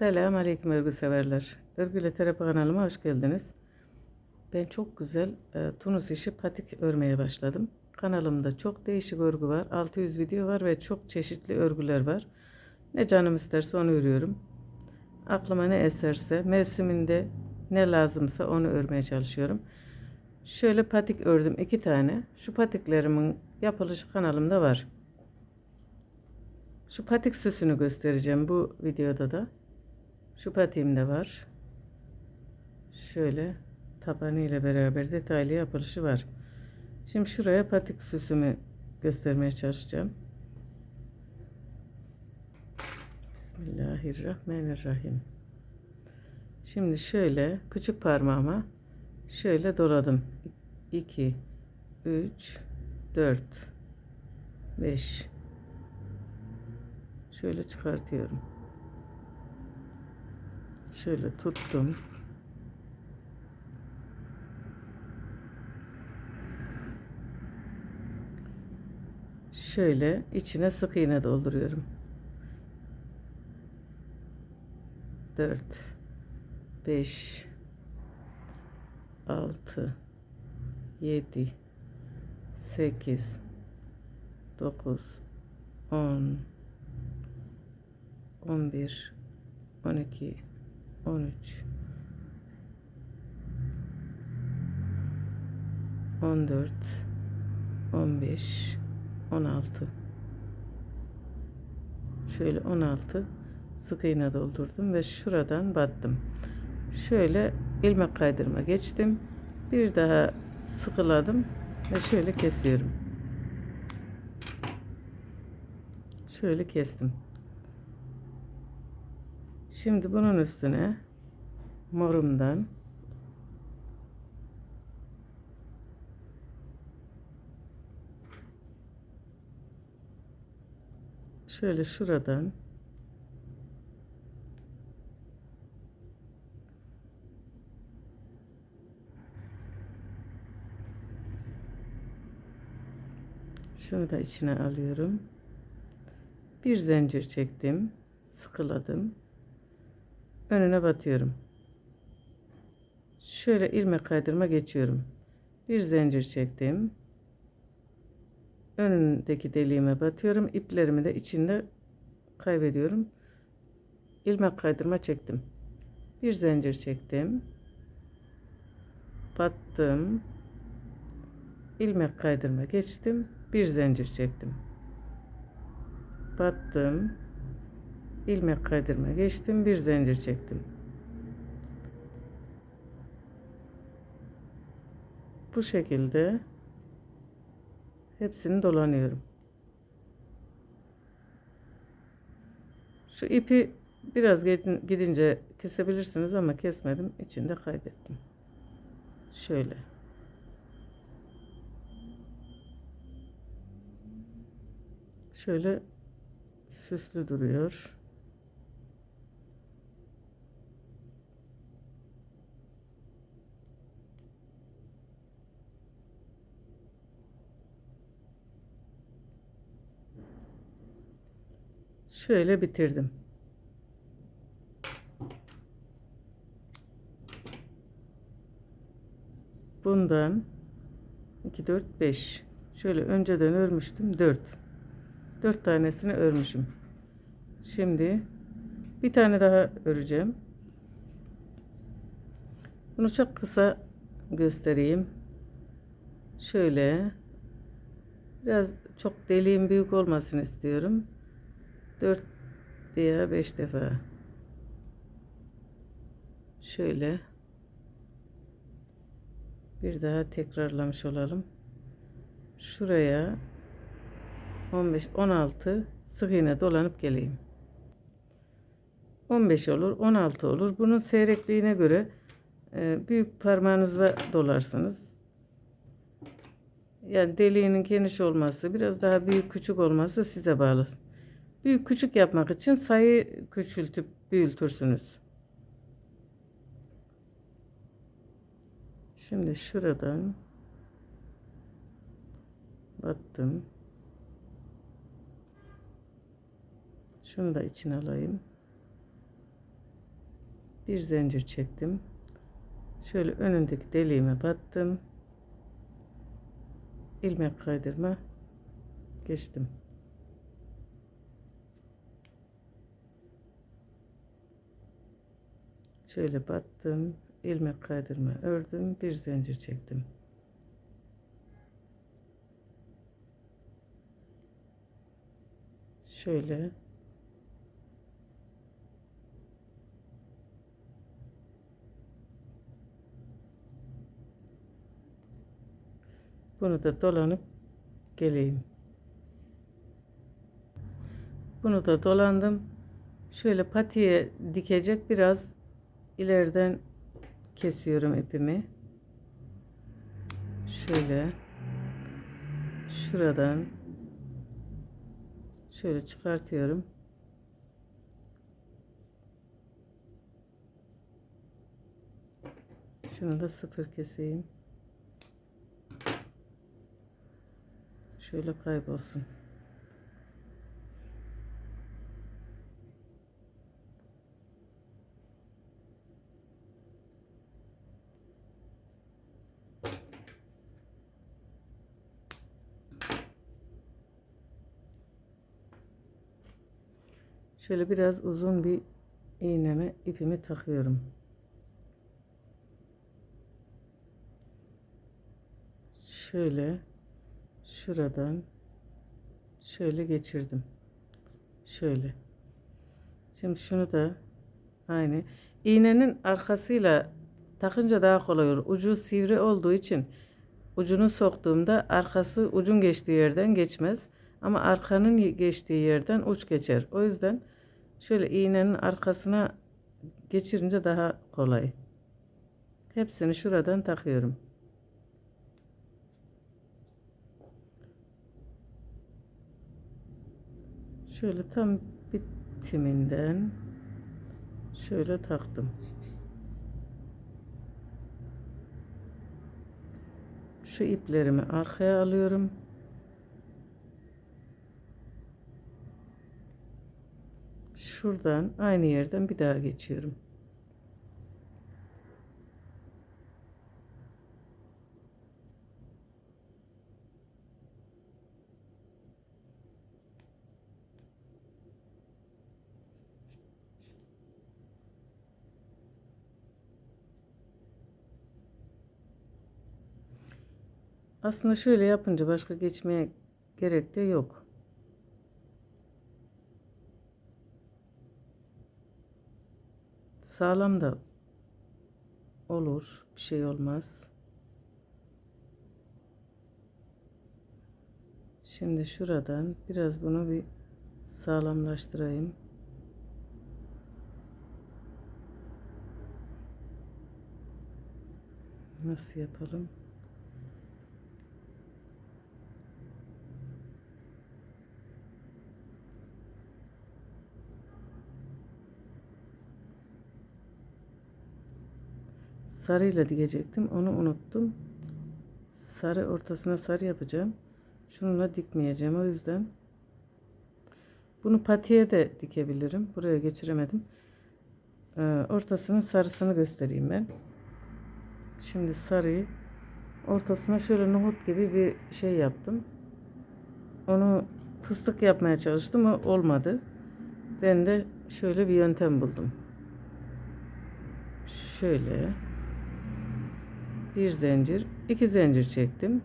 Selam aleyküm örgü severler. Örgüyle terapi kanalıma hoş geldiniz. Ben çok güzel e, Tunus işi patik örmeye başladım. Kanalımda çok değişik örgü var. 600 video var ve çok çeşitli örgüler var. Ne canım isterse onu örüyorum. Aklıma ne eserse, mevsiminde ne lazımsa onu örmeye çalışıyorum. Şöyle patik ördüm iki tane. Şu patiklerimin yapılışı kanalımda var. Şu patik süsünü göstereceğim bu videoda da. Şu patiğim de var. Şöyle tabanı ile beraber detaylı yapılışı var. Şimdi şuraya patik süsümü göstermeye çalışacağım. Bismillahirrahmanirrahim. Şimdi şöyle küçük parmağıma şöyle doladım. 2 3 4 5 Şöyle çıkartıyorum. Şöyle tuttum. Şöyle içine sık iğne dolduruyorum. 4 5 6 7 8 9 10 11 12 13 14 15 16 şöyle 16 sık iğne doldurdum ve şuradan battım. Şöyle ilmek kaydırma geçtim. Bir daha sıkıladım ve şöyle kesiyorum. Şöyle kestim Şimdi bunun üstüne morumdan şöyle şuradan şunu da içine alıyorum. Bir zincir çektim, sıkıladım önüne batıyorum. Şöyle ilmek kaydırma geçiyorum. Bir zincir çektim. Önündeki deliğime batıyorum. İplerimi de içinde kaybediyorum. İlmek kaydırma çektim. Bir zincir çektim. Battım. ilmek kaydırma geçtim. Bir zincir çektim. Battım ilmek kaydırma geçtim bir zincir çektim. Bu şekilde hepsini dolanıyorum. Şu ipi biraz gidince kesebilirsiniz ama kesmedim içinde kaybettim. Şöyle. Şöyle süslü duruyor. Şöyle bitirdim. Bundan 2 4 5 şöyle önceden örmüştüm 4 4 tanesini örmüşüm. Şimdi bir tane daha öreceğim. Bunu çok kısa göstereyim. Şöyle biraz çok deliğim büyük olmasını istiyorum. 4 veya 5 defa şöyle bir daha tekrarlamış olalım. Şuraya 15 16 sık iğne dolanıp geleyim. 15 olur, 16 olur. Bunun seyrekliğine göre e, büyük parmağınızla dolarsınız. Yani deliğinin geniş olması, biraz daha büyük küçük olması size bağlı. Büyük küçük yapmak için sayı küçültüp büyütürsünüz. Şimdi şuradan battım. Şunu da içine alayım. Bir zincir çektim. Şöyle önündeki deliğime battım. ilmek kaydırma geçtim. Şöyle battım. ilmek kaydırma ördüm. Bir zincir çektim. Şöyle Bunu da dolanıp geleyim. Bunu da dolandım. Şöyle patiye dikecek biraz ileriden kesiyorum ipimi. Şöyle şuradan şöyle çıkartıyorum. Şunu da sıfır keseyim. Şöyle kaybolsun. Şöyle biraz uzun bir iğneme ipimi takıyorum. Şöyle şuradan şöyle geçirdim. Şöyle. Şimdi şunu da aynı iğnenin arkasıyla takınca daha kolay olur. Ucu sivri olduğu için ucunu soktuğumda arkası ucun geçtiği yerden geçmez. Ama arkanın geçtiği yerden uç geçer. O yüzden şöyle iğnenin arkasına geçirince daha kolay. Hepsini şuradan takıyorum. Şöyle tam bitiminden şöyle taktım. Şu iplerimi arkaya alıyorum. Şuradan aynı yerden bir daha geçiyorum. Aslında şöyle yapınca başka geçmeye gerek de yok. Sağlam da olur. Bir şey olmaz. Şimdi şuradan biraz bunu bir sağlamlaştırayım. Nasıl yapalım? Sarıyla dikecektim. Onu unuttum. Sarı ortasına sarı yapacağım. Şununla dikmeyeceğim. O yüzden bunu patiye de dikebilirim. Buraya geçiremedim. Ee, ortasının sarısını göstereyim ben. Şimdi sarıyı ortasına şöyle nohut gibi bir şey yaptım. Onu fıstık yapmaya çalıştım ama olmadı. Ben de şöyle bir yöntem buldum. Şöyle bir zincir, iki zincir çektim.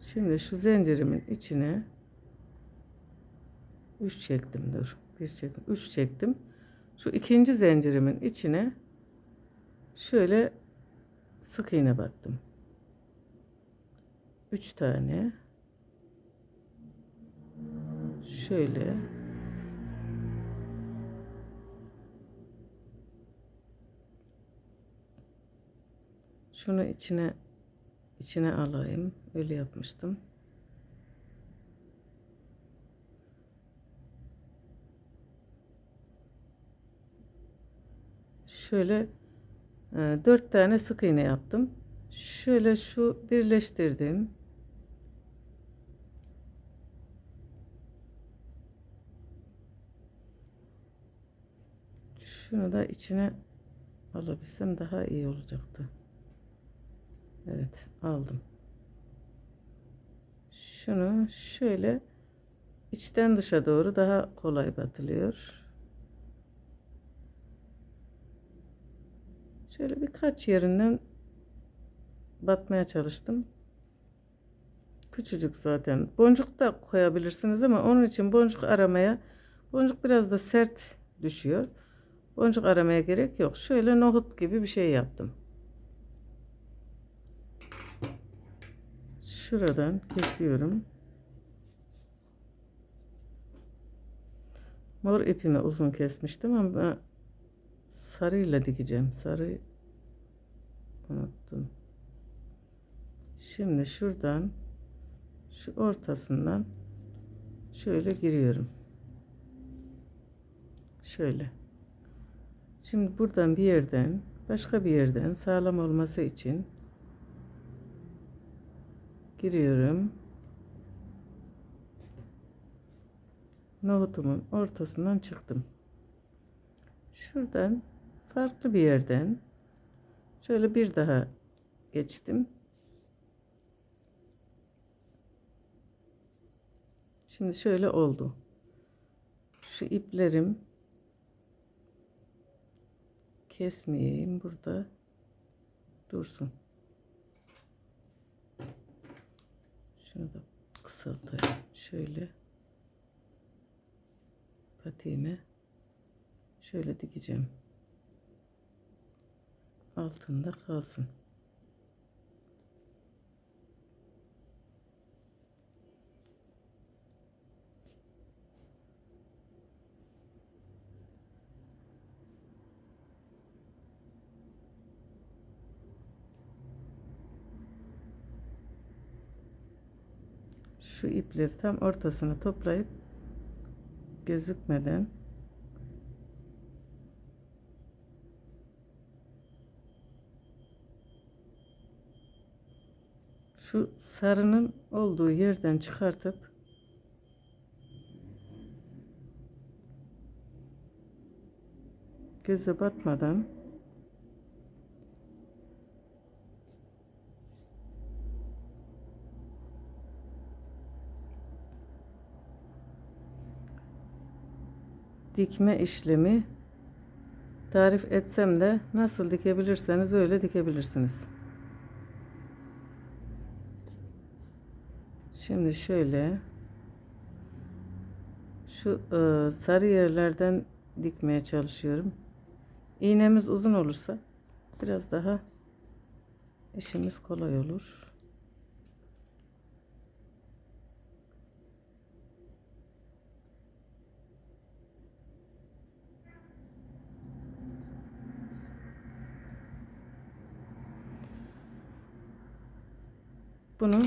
Şimdi şu zincirimin içine 3 çektim dur. Bir çektim. 3 çektim. Şu ikinci zincirimin içine şöyle sık iğne battım. 3 tane şöyle Şunu içine içine alayım. Öyle yapmıştım. Şöyle e, dört tane sık iğne yaptım. Şöyle şu birleştirdim. Şunu da içine alabilsem daha iyi olacaktı. Evet aldım. Şunu şöyle içten dışa doğru daha kolay batılıyor. Şöyle birkaç yerinden batmaya çalıştım. Küçücük zaten. Boncuk da koyabilirsiniz ama onun için boncuk aramaya boncuk biraz da sert düşüyor. Boncuk aramaya gerek yok. Şöyle nohut gibi bir şey yaptım. Şuradan kesiyorum. Mor ipimi uzun kesmiştim ama sarıyla dikeceğim. Sarı unuttum. Şimdi şuradan şu ortasından şöyle giriyorum. Şöyle. Şimdi buradan bir yerden başka bir yerden sağlam olması için giriyorum. Nohutumun ortasından çıktım. Şuradan farklı bir yerden şöyle bir daha geçtim. Şimdi şöyle oldu. Şu iplerim kesmeyeyim burada dursun. Şunu da kısaltayım. Şöyle patiğime şöyle dikeceğim. Altında kalsın. Şu ipleri tam ortasını toplayıp gözükmeden şu sarının olduğu yerden çıkartıp göze batmadan dikme işlemi tarif etsem de nasıl dikebilirseniz öyle dikebilirsiniz. Şimdi şöyle şu e, sarı yerlerden dikmeye çalışıyorum. İğnemiz uzun olursa biraz daha işimiz kolay olur. Bunu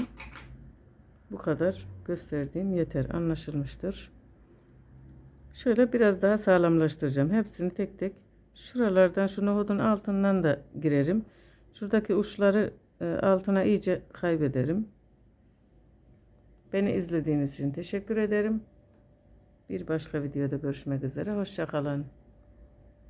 bu kadar gösterdiğim yeter anlaşılmıştır. Şöyle biraz daha sağlamlaştıracağım. Hepsini tek tek şuralardan şu nohudun altından da girerim. Şuradaki uçları e, altına iyice kaybederim. Beni izlediğiniz için teşekkür ederim. Bir başka videoda görüşmek üzere. Hoşçakalın.